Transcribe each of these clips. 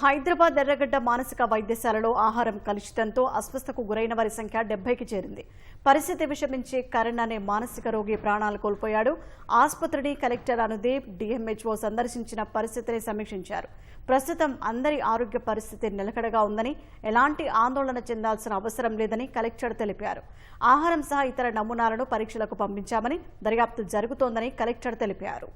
హైదరాబాద్ ఎర్రగడ్డ మానసిక వైద్యశాలలో ఆహారం కలుషితంతో అస్వస్థకు గురైన వారి సంఖ్య డెబ్బైకి చేరింది. పరిస్థితి విషమించి కరణ్ అనే మానసిక రోగి ప్రాణాలు కోల్పోయాడు. ఆసుపత్రిని కలెక్టర్ అనుదీప్ డిఎంహెచ్ఓ సందర్శించిన పరిస్థితిని సమీక్షించారు. ప్రస్తుతం అందరి ఆరోగ్య పరిస్థితి నిలకడగా ఉందని ఎలాంటి ఆందోళన చెందాల్సిన అవసరం లేదని కలెక్టర్ తెలిపారు. ఆహారం సహా ఇతర నమూనాలను పరీక్షలకు పంపించామని దర్యాప్తు జరుగుతోందని కలెక్టర్ తెలిపారు.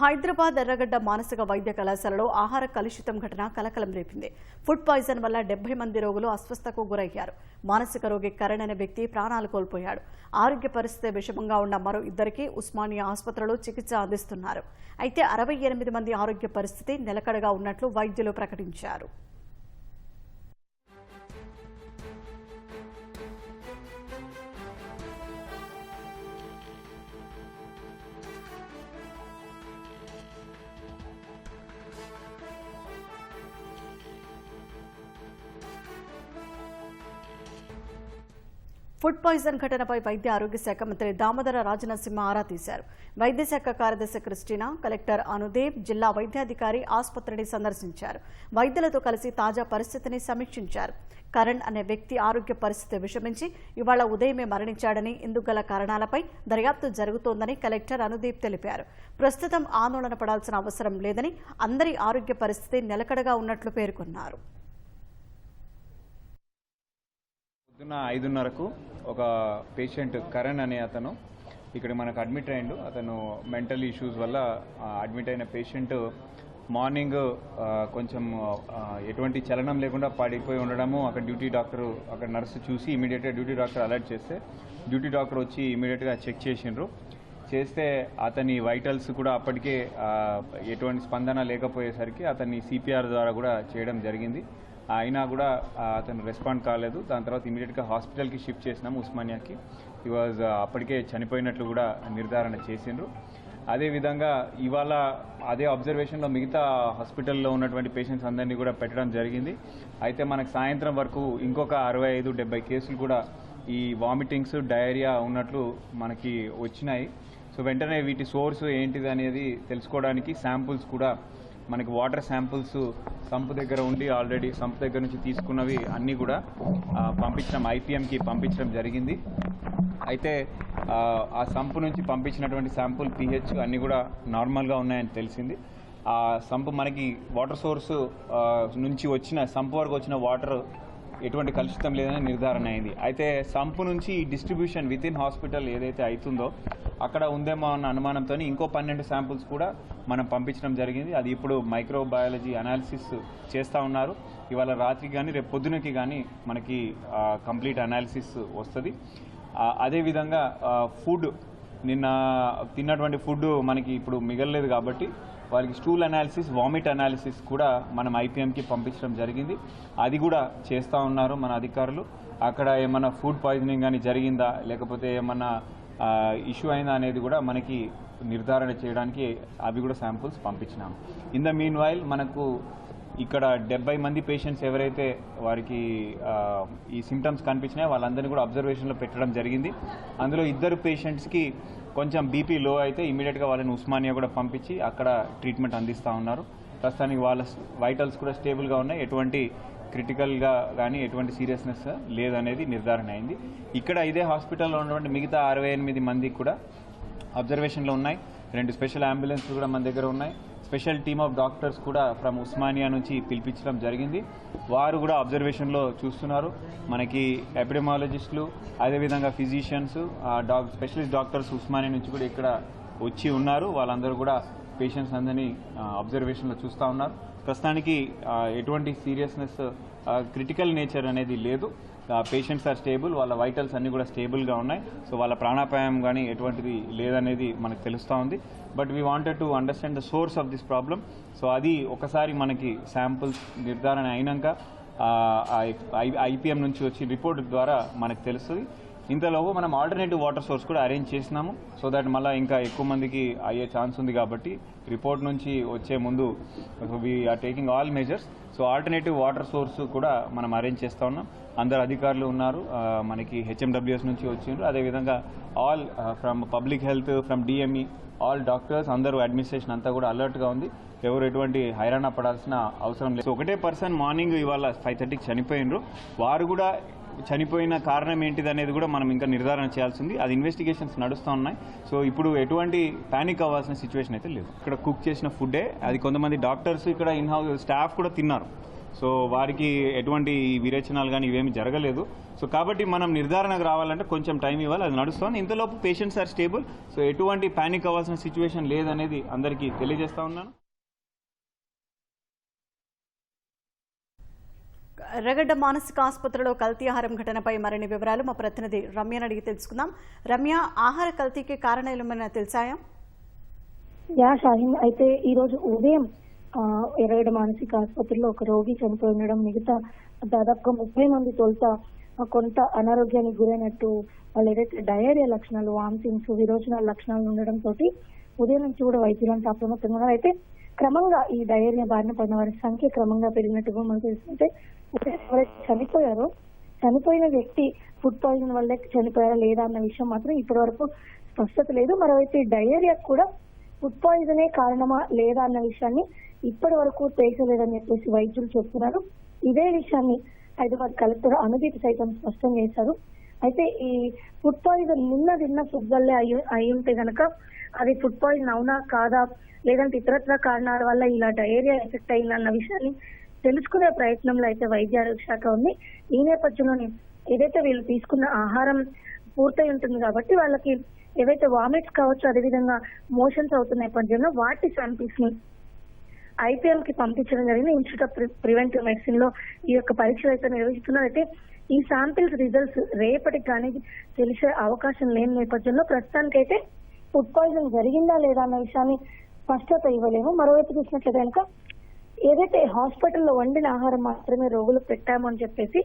హైదరాబాద్ ఎర్రగడ్డ మానసిక వైద్య కళాశాలలో ఆహార కలుషితం ఘటన కలకలం రేపింది. ఫుడ్ పాయిజన్ వల్ల డెబ్బై మంది రోగులు అస్వస్థకు గురయ్యారు. మానసిక రోగి కరణ్ అనే వ్యక్తి ప్రాణాలు కోల్పోయాడు. ఆరోగ్య పరిస్థితి విషమంగా ఉన్న మరో ఇద్దరికి ఉస్మానియా ఆసుపత్రిలో చికిత్స అందిస్తున్నారు. అయితే అరవై ఎనిమిది మంది ఆరోగ్య పరిస్థితి నిలకడగా ఉన్నట్లు వైద్యులు ప్రకటించారు. ఫుడ్ పాయిజన్ ఘటనపై వైద్య ఆరోగ్య శాఖ మంత్రి దామోదర రాజనసింహ ఆరా తీశారు. వైద్య శాఖ కార్యదర్శి క్రిస్టినా కలెక్టర్ అనుదేవ్ జిల్లా వైద్యాధికారి ఆసుపత్రిని సందర్శించారు. వైద్యులతో కలిసి తాజా పరిస్థితిని సమీక్షించారు. కరణ్ అనే వ్యక్తి ఆరోగ్య పరిస్థితి విషమించి ఇవాళ ఉదయమే మరణించాడని ఇందుకు కారణాలపై దర్యాప్తు జరుగుతోందని కలెక్టర్ అనుదీప్ తెలిపారు. ప్రస్తుతం ఆందోళన పడాల్సిన అవసరం లేదని అందరి ఆరోగ్య పరిస్థితి నిలకడగా ఉన్నట్లు పేర్కొన్నారు. పొద్దున్న ఐదున్నరకు ఒక పేషెంట్ కరణ్ అనే అతను ఇక్కడ మనకు అడ్మిట్ అయ్యిండు. అతను మెంటల్ ఇష్యూస్ వల్ల అడ్మిట్ అయిన పేషెంట్ మార్నింగ్ కొంచెం ఎటువంటి చలనం లేకుండా పడిపోయి ఉండడము అక్కడ డ్యూటీ డాక్టర్ అక్కడ నర్సు చూసి ఇమీడియట్గా డ్యూటీ డాక్టర్ అలర్ట్ చేస్తే డ్యూటీ డాక్టర్ వచ్చి ఇమీడియట్గా చెక్ చేసిండ్రు. చేస్తే అతని వైటల్స్ కూడా అప్పటికే ఎటువంటి స్పందన లేకపోయేసరికి అతన్ని సిపిఆర్ ద్వారా కూడా చేయడం జరిగింది. అయినా కూడా అతను రెస్పాండ్ కాలేదు. దాని తర్వాత ఇమీడియట్గా హాస్పిటల్కి షిఫ్ట్ చేసినాము ఉస్మానియాకి. ఈ వాజ్ అప్పటికే చనిపోయినట్లు కూడా నిర్ధారణ చేసిండ్రు. అదేవిధంగా ఇవాళ అదే అబ్జర్వేషన్లో మిగతా హాస్పిటల్లో ఉన్నటువంటి పేషెంట్స్ అందరినీ కూడా పెట్టడం జరిగింది. అయితే మనకు సాయంత్రం వరకు ఇంకొక అరవై ఐదు డెబ్బై కేసులు కూడా ఈ వామిటింగ్స్ డయేరియా ఉన్నట్లు మనకి వచ్చినాయి. సో వెంటనే వీటి సోర్స్ ఏంటిది అనేది తెలుసుకోవడానికి శాంపుల్స్ కూడా మనకి వాటర్ శాంపుల్స్ సంప్ దగ్గర ఉండి ఆల్రెడీ సంప్ దగ్గర నుంచి తీసుకున్నవి అన్నీ కూడా పంపించడం ఐపీఎంకి పంపించడం జరిగింది. అయితే ఆ, సంప్ నుంచి పంపించినటువంటి శాంపుల్ పిహెచ్ అన్నీ కూడా నార్మల్గా ఉన్నాయని తెలిసింది. ఆ సంపు మనకి వాటర్ సోర్స్ నుంచి వచ్చిన సంప్ వరకు వచ్చిన వాటర్ ఎటువంటి కలుషితం లేదని నిర్ధారణ అయింది. అయితే సంపు నుంచి డిస్ట్రిబ్యూషన్ విత్ ఇన్ హాస్పిటల్ ఏదైతే అవుతుందో అక్కడ ఉందేమో అన్న అనుమానంతో ఇంకో పన్నెండు శాంపుల్స్ కూడా మనం పంపించడం జరిగింది. అది ఇప్పుడు మైక్రోబయాలజీ అనాలిసిస్ చేస్తూ ఉన్నారు. ఇవాళ రాత్రికి కానీ రేపు పొద్దునకి కానీ మనకి కంప్లీట్ అనాలిసిస్ వస్తుంది. అదేవిధంగా ఫుడ్ నిన్న తిన్నటువంటి ఫుడ్ మనకి ఇప్పుడు మిగలలేదు కాబట్టి వాళ్ళకి స్టూల్ అనాలిసిస్ వామిట్ అనాలిసిస్ కూడా మనం ఐపీఎంకి పంపించడం జరిగింది. అది కూడా చేస్తూ ఉన్నారు మన అధికారులు. అక్కడ ఏమన్నా ఫుడ్ పాయిజనింగ్ కానీ జరిగిందా? లేకపోతే ఏమన్నా ఇష్యూ అయిందా అనేది కూడా మనకి నిర్ధారణ చేయడానికి అవి కూడా శాంపుల్స్ పంపించినాం. ఇన్ ద మీన్ వైల్ మనకు ఇక్కడ డెబ్బై మంది పేషెంట్స్ ఎవరైతే వారికి ఈ సిమ్టమ్స్ కనిపించినాయో వాళ్ళందరినీ కూడా అబ్జర్వేషన్లో పెట్టడం జరిగింది. అందులో ఇద్దరు పేషెంట్స్కి కొంచెం బీపీ లో అయితే ఇమీడియట్గా వాళ్ళని ఉస్మానియా కూడా పంపించి అక్కడ ట్రీట్మెంట్ అందిస్తూ ఉన్నారు. ప్రస్తుతానికి వాళ్ళ వైటల్స్ కూడా స్టేబుల్గా ఉన్నాయి. ఎటువంటి క్రిటికల్గా కానీ ఎటువంటి సీరియస్నెస్ లేదనేది నిర్ధారణ అయింది. ఇక్కడ ఇదే హాస్పిటల్లో ఉన్నటువంటి మిగతా అరవై ఎనిమిది మందికి కూడా అబ్జర్వేషన్లో ఉన్నాయి. రెండు స్పెషల్ అంబులెన్స్లు కూడా మన దగ్గర ఉన్నాయి. స్పెషల్ టీమ్ ఆఫ్ డాక్టర్స్ కూడా ఫ్రమ్ ఉస్మానియా నుంచి పిలిపించడం జరిగింది. వారు కూడా అబ్జర్వేషన్లో చూస్తున్నారు. మనకి ఎపిడమాలజిస్టులు అదేవిధంగా physicians doc specialist doctors Osmania నుంచి కూడా ఇక్కడ వచ్చి ఉన్నారు. వాళ్ళందరూ కూడా పేషెంట్స్ అందరినీ అబ్జర్వేషన్లో చూస్తూ ఉన్నారు. ప్రస్తుతానికి ఎటువంటి సీరియస్నెస్ క్రిటికల్ నేచర్ అనేది లేదు. పేషెంట్స్ ఆర్ స్టేబుల్ వాళ్ళ వైటల్స్ అన్నీ కూడా స్టేబుల్గా ఉన్నాయి సో వాళ్ళ ప్రాణాపాయం కానీ ఎటువంటిది లేదనేది మనకు తెలుస్తూ ఉంది but we wanted to understand the source of this problem so అది ఒకసారి మనకి శాంపుల్స్ నిర్ధారణ అయినాక ఐపీఎం నుంచి వచ్చి రిపోర్ట్ ద్వారా మనకు తెలుస్తుంది ఇంతలోపు మనం ఆల్టర్నేటివ్ వాటర్ సోర్స్ కూడా అరేంజ్ చేసినాము. సో దట్ మళ్ళీ ఇంకా ఎక్కువ మందికి అయ్యే ఛాన్స్ ఉంది కాబట్టి రిపోర్ట్ నుంచి వచ్చే ముందు we are taking all measures so alternative water source కూడా మనం అరేంజ్ చేస్తూ ఉన్నాం. అందరు అధికారులు ఉన్నారు. మనకి హెచ్ఎండబ్ల్యూఎస్ నుంచి వచ్చిండ్రు. అదేవిధంగా all from public health from DME all doctors అందరూ అడ్మినిస్ట్రేషన్ అంతా కూడా అలర్ట్గా ఉంది. ఎవరు ఎటువంటి హైరాణ పడాల్సిన అవసరం లేదు. ఒకటే పర్సన్ మార్నింగ్ ఇవాళ ఫైవ్ థర్టీకి చనిపోయినరు వారు కూడా చనిపోయిన కారణం ఏంటిది అనేది కూడా మనం ఇంకా నిర్ధారణ చేయాల్సింది. అది ఇన్వెస్టిగేషన్స్ నడుస్తూ ఉన్నాయి. సో ఇప్పుడు ఎటువంటి ప్యానిక్ అవ్వాల్సిన సిచ్యువేషన్ అయితే లేదు. ఇక్కడ కుక్ చేసిన ఫుడ్డే అది కొంతమంది డాక్టర్స్ ఇక్కడ ఇన్ హౌస్ స్టాఫ్ కూడా తిన్నారు. సో వారికి ఎటువంటి విరేచనాలు కానీ ఇవేమి జరగలేదు. సో కాబట్టి మనం నిర్ధారణకు రావాలంటే కొంచెం టైం ఇవ్వాలి. అది నడుస్తుంది ఇంతలోపు పేషెంట్స్ ఆర్ స్టేబుల్ సో ఎటువంటి ప్యానిక్ అవ్వాల్సిన సిచ్యువేషన్ లేదనేది అందరికీ తెలియజేస్తా ఉన్నాను. రగడ్డ మానసిక ఆసుపత్రిలో కల్తీ ఆహారం ఘటనపై మరిన్ని వివరాలు మా ప్రతినిధి రమ్యను అడిగి తెలుసుకుందాం. రమ్య ఆహార కల్తీకి కారణాలు ఏమైనా తెలిసాయా? యా షాహిన్. అయితే ఈ రోజు ఉదయం ఎరగడ మానసిక ఆసుపత్రిలో ఒక రోగి చనిపోయి ఉండడం మిగతా దాదాపుగా ముప్పై మంది తొలుత కొంత అనారోగ్యానికి గురైనట్టు వాళ్ళు ఏదైతే డయేరియా లక్షణాలు వామిటింగ్స్ విరోచనాల లక్షణాలు ఉండడం తోటి ఉదయం నుంచి కూడా వైద్యులంతా అప్రమత్తంగా అయితే క్రమంగా ఈ డయేరియా బారిన పడిన వారి సంఖ్య క్రమంగా పెరిగినట్టుగా మనకు తెలుస్తుంటే ఎవరైతే చనిపోయారో చనిపోయిన వ్యక్తి ఫుడ్ పాయిజన్ వల్లే చనిపోయారా లేదా అన్న విషయం మాత్రం ఇప్పటి వరకు స్పష్టత లేదు. మరోవైపు డయేరియా కూడా ఫుడ్ పాయిజనే కారణమా లేదా అన్న విషయాన్ని ఇప్పటి వరకు తేల్చలేదని చెప్పేసి వైద్యులు చెప్తున్నారు. ఇదే విషయాన్ని హైదరాబాద్ కలెక్టర్ అనుదీప్ సైతం స్పష్టం చేశారు. అయితే ఈ ఫుడ్ పాయిజన్ నిన్న తిన్న ఫుడ్ వల్లే అయి అయి ఉంటే గనక అది ఫుడ్ పాయిజన్ అవునా కాదా? లేదంటే ఇతరత్ర కారణాల వల్ల ఇలాంటి ఏరియా ఎఫెక్ట్ అయిందన్న విషయాన్ని తెలుసుకునే ప్రయత్నంలో అయితే వైద్య ఆరోగ్య శాఖ ఉంది. ఈ నేపథ్యంలోనే ఏదైతే వీళ్ళు తీసుకున్న ఆహారం పూర్తయి ఉంటుంది కాబట్టి వాళ్ళకి ఏవైతే వామిట్స్ కావచ్చు అదేవిధంగా మోషన్స్ అవుతున్న నేపథ్యంలో వాటి శాంపిల్స్ని ఐపీఎం కి పంపించడం జరిగింది. ఇన్స్టిట్యూట్ ఆఫ్ ప్రివెంటివ్ మెడిసిన్లో ఈ యొక్క పరీక్షలు అయితే నిర్వహిస్తున్నారు. అయితే ఈ శాంపిల్స్ రిజల్ట్స్ రేపటికి కానీ తెలిసే అవకాశం లేని నేపథ్యంలో ప్రస్తుతానికైతే ఫుడ్ పాయిజన్ జరిగిందా లేదా అన్న విషయాన్ని స్పష్టత ఇవ్వలేము. మరోవైపు చూసినట్లయితే కనుక ఏదైతే హాస్పిటల్లో వండిన ఆహారం మాత్రమే రోగులకు పెట్టాము అని చెప్పేసి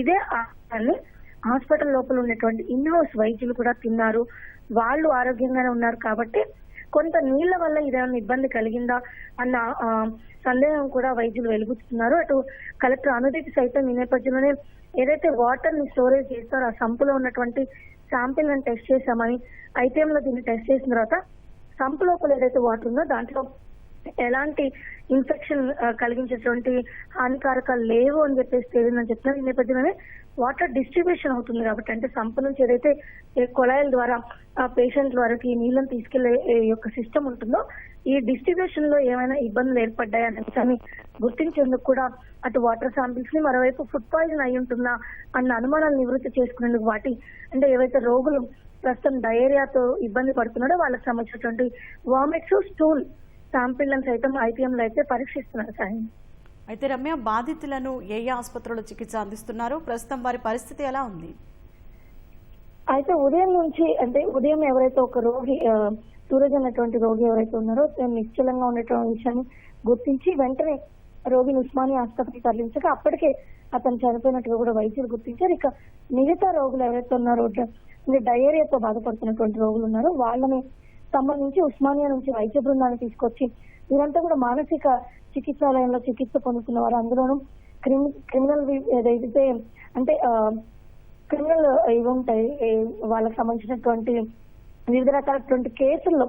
ఇదే ఆహారాన్ని హాస్పిటల్ లోపల ఉన్నటువంటి ఇన్ హౌస్ వైద్యులు కూడా తిన్నారు. వాళ్ళు ఆరోగ్యంగానే ఉన్నారు కాబట్టి కొంత నీళ్ళ వల్ల ఇదేమైనా ఇబ్బంది కలిగిందా అన్న సందేహం కూడా వైద్యులు వెలుగుతున్నారు. అటు కలెక్టర్ అనుదీప్ సైతం ఈ నేపథ్యంలోనే ఏదైతే వాటర్ని స్టోరేజ్ చేస్తారో ఆ సంపులో ఉన్నటువంటి శాంపిల్ని టెస్ట్ చేశామని ఐటీఎం లో దీన్ని టెస్ట్ చేసిన తర్వాత సంపు లోపల ఏదైతే వాటర్ ఉందో దాంట్లో ఎలాంటి ఇన్ఫెక్షన్ కలిగించేటువంటి హానికారకాలు లేవు అని చెప్పేసి తేలిందని చెప్తున్నారు ఈ నేపథ్యంలోనే వాటర్ డిస్ట్రిబ్యూషన్ అవుతుంది కాబట్టి అంటే సంప నుంచి ఏదైతే కొళాయిల ద్వారా ఆ పేషెంట్ వరకు ఈ నీళ్ళని తీసుకెళ్ళే యొక్క సిస్టమ్ ఉంటుందో ఈ డిస్ట్రిబ్యూషన్లో ఏమైనా ఇబ్బందులు ఏర్పడ్డాయి అనే విషయాన్ని గుర్తించేందుకు కూడా అటు వాటర్ శాంపిల్స్ని మరోవైపు ఫుడ్ పాయిజన్ అయి ఉంటుందా అన్న అనుమానాలు నివృత్తి చేసుకునేందుకు వాటి అంటే ఏవైతే రోగులు ప్రస్తుతం డయేరియాతో ఇబ్బంది పడుతున్నాడో వాళ్ళకి సంబంధించినటువంటి వామిట్స్ స్టూల్ శాంపిల్లను సైతం ఐపీఎం లో అయితే పరీక్షిస్తున్నారు సాయం. అయితే రమ్య బాధితులను ఏ ఏ ఆసుపత్రిలో చికిత్స అందిస్తున్నారు? ప్రస్తుతం వారి పరిస్థితి ఎలా ఉంది? అయితే ఉదయం నుంచి అంటే ఉదయం ఎవరైతే ఒక రోగి సూరజ్ అన్నటువంటి రోగి ఎవరైతే ఉన్నారో నిశ్చలంగా ఉండేటువంటి విషయాన్ని గుర్తించి వెంటనే రోగిని ఉస్మానియా ఆసుపత్రికి తరలించగా అప్పటికే అతను చనిపోయినట్టుగా కూడా వైద్యులు గుర్తించారు. ఇక మిగతా రోగులు ఎవరైతే ఉన్నారో డయేరియాతో బాధపడుతున్నటువంటి రోగులు ఉన్నారో వాళ్ళని సంబంధించి ఉస్మానియా నుంచి వైద్య బృందాన్ని తీసుకొచ్చి వీరంతా కూడా మానసిక చికిత్సాలయంలో చికిత్స పొందుతున్న వారు అందులోనూ క్రిమి క్రిమినల్ ఏదైతే అంటే క్రిమినల్ ఇవి ఉంటాయి. వాళ్ళకి సంబంధించినటువంటి వివిధ రకాలటువంటి కేసుల్లో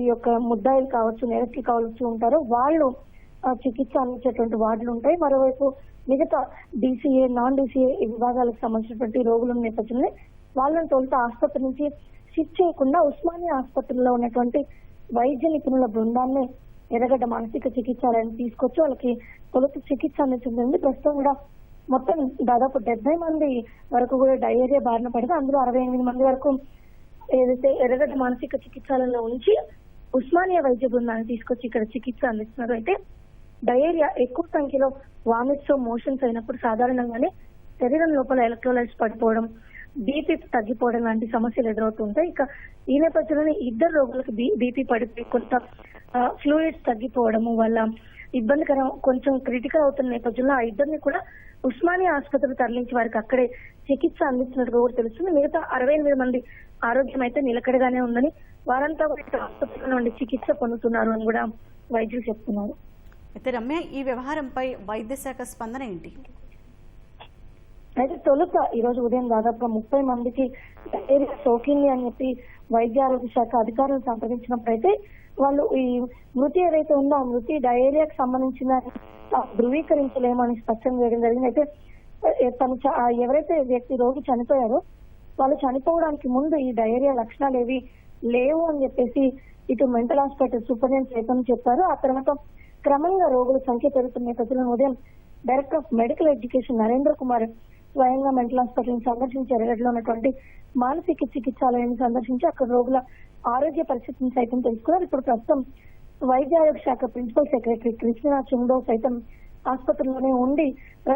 ఈ యొక్క ముద్దాయిలు కావచ్చు నేరస్తులు కావచ్చు ఉంటారో. వాళ్ళు చికిత్స అందించేటువంటి వార్డులు ఉంటాయి. మరోవైపు మిగతా డీసీఏ నాన్ డీసీఏ విభాగాలకు సంబంధించినటువంటి రోగుల నేపథ్యంలో వాళ్ళని తొలుత ఆసుపత్రి నుంచి షిఫ్ట్ చేయకుండా ఉస్మానియా ఆసుపత్రిలో ఉన్నటువంటి వైద్య నిపుణుల బృందాన్ని ఎర్రగడ్డ మానసిక చికిత్సాలయాన్ని తీసుకొచ్చి వాళ్ళకి తొలుత చికిత్స అందించింది. ప్రస్తుతం కూడా మొత్తం దాదాపు డెబ్బై మంది వరకు కూడా డయేరియా బారిన పడితే అందులో అరవై ఎనిమిది మంది వరకు ఏదైతే ఎర్రగడ్డ మానసిక చికిత్సాలలో ఉంచి ఉస్మానియా వైద్య బృందాన్ని తీసుకొచ్చి ఇక్కడ చికిత్స అందిస్తున్నారు. అయితే డయేరియా ఎక్కువ సంఖ్యలో వామిట్స్ మోషన్స్ అయినప్పుడు సాధారణంగానే శరీరం లోపల ఎలక్ట్రోలైట్స్ పడిపోవడం బీపీ తగ్గిపోవడం లాంటి సమస్యలు ఎదురవుతుంటాయి ఇక ఈ నేపథ్యంలోనే ఇద్దరు రోగులకు బీపీ పడిపోయి కొంత ఫ్లూయిడ్స్ తగ్గిపోవడము వల్ల ఇబ్బందికరం కొంచెం క్రిటికల్ అవుతున్న నేపథ్యంలో ఆ ఇద్దరిని కూడా ఉస్మానియా ఆసుపత్రికి తరలించి వారికి అక్కడే చికిత్స అందిస్తున్నట్టుగా కూడా తెలుస్తుంది. మిగతా అరవై ఎనిమిది మంది ఆరోగ్యం అయితే నిలకడగానే ఉందని వారంతా కూడా ఆసుపత్రిలో నుండి చికిత్స పొందుతున్నారు అని కూడా వైద్యులు చెప్తున్నారు. అయితే రమ్య ఈ వ్యవహారంపై వైద్య శాఖ స్పందన ఏంటి? అయితే తొలుత ఈ రోజు ఉదయం దాదాపుగా ముప్పై మందికి డయేరియా సోకింది అని చెప్పి వైద్య ఆరోగ్య శాఖ అధికారులను సంప్రదించినప్పుడైతే వాళ్ళు ఈ మృతి ఏదైతే ఉందో ఆ మృతి డయేరియాకు సంబంధించిన ధృవీకరించలేమని స్పష్టం చేయడం జరిగింది. అయితే తను ఎవరైతే వ్యక్తి రోగి చనిపోయారో వాళ్ళు చనిపోవడానికి ముందు ఈ డయేరియా లక్షణాలు ఏవి లేవు అని చెప్పేసి ఇటు మెంటల్ హాస్పిటల్ సూపరింటెండెంట్ చైతన్య చెప్పారు. ఆ తర్వాత క్రమంగా రోగుల సంఖ్య పెరుగుతున్న ప్రజలను ఉదయం director of medical education Narendra Kumar స్వయంగా మెంటల్ హాస్పిటల్ సందర్శించి ఎరగట్లో ఉన్నటువంటి మానసిక చికిత్సాలయాన్ని సందర్శించి అక్కడ రోగుల ఆరోగ్య పరిస్థితిని సైతం తెలుసుకున్నారు. ఇప్పుడు ప్రస్తుతం వైద్య ఆరోగ్య శాఖ ప్రిన్సిపల్ సెక్రటరీ కృష్ణ చుండో సైతం ఆసుపత్రిలోనే ఉండి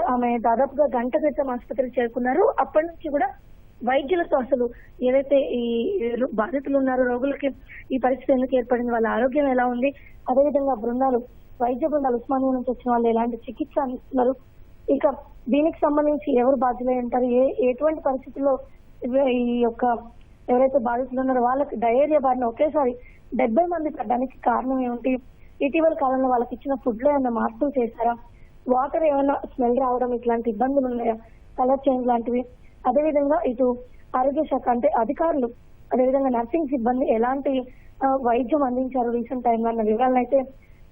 ఆమె దాదాపుగా గంట క్రితం ఆసుపత్రికి చేరుకున్నారు. అప్పటి నుంచి కూడా వైద్యులతో అసలు ఏదైతే ఈ రో- బాధితులు ఉన్నారో రోగులకి ఈ పరిస్థితి ఎందుకు ఏర్పడింది వాళ్ళ ఆరోగ్యం ఎలా ఉంది అదేవిధంగా బృందాలు వైద్య బృందాలు ఉస్మానియా నుంచి వచ్చిన వాళ్ళు ఎలాంటి చికిత్స అందిస్తున్నారు ఇక దీనికి సంబంధించి ఎవరు బాధ్యులై ఉంటారు? ఏ ఎటువంటి పరిస్థితుల్లో ఈ యొక్క ఎవరైతే బాధితులు ఉన్నారో వాళ్ళకి డయేరియా బారిన ఒకేసారి డెబ్బై మంది పడ్డానికి కారణం ఏమిటి? ఇటీవల కాలంలో వాళ్ళకి ఇచ్చిన ఫుడ్లో ఏమైనా మార్పులు చేశారా? వాటర్ ఏమైనా స్మెల్ రావడం ఇట్లాంటి ఇబ్బందులు ఉన్నాయా? కలర్ చేంజ్ లాంటివి. అదేవిధంగా ఇటు ఆరోగ్య శాఖ అంటే అధికారులు అదేవిధంగా నర్సింగ్ సిబ్బంది ఎలాంటి వైద్యం అందించారు రీసెంట్ టైంలో అన్న వివరాలను అయితే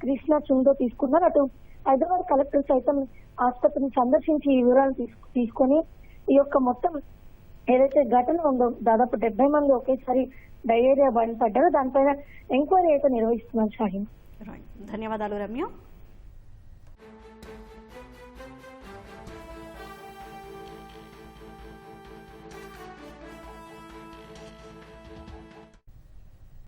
కృష్ణ చుందో తీసుకున్నారు. అటు హైదరాబాద్ కలెక్టర్ సైతం ఆసుపత్రిని సందర్శించి ఈ వివరాలు తీసుకు- తీసుకొని ఈ యొక్క మొత్తం ఏదైతే ఘటన ఉందో దాదాపు డెబ్బై మంది ఒకేసారి డయేరియా బారిన పడ్డారో. దానిపైన ఎంక్వైరీ అయితే నిర్వహిస్తున్నారు షాహిన్. ధన్యవాదాలు రమ్య.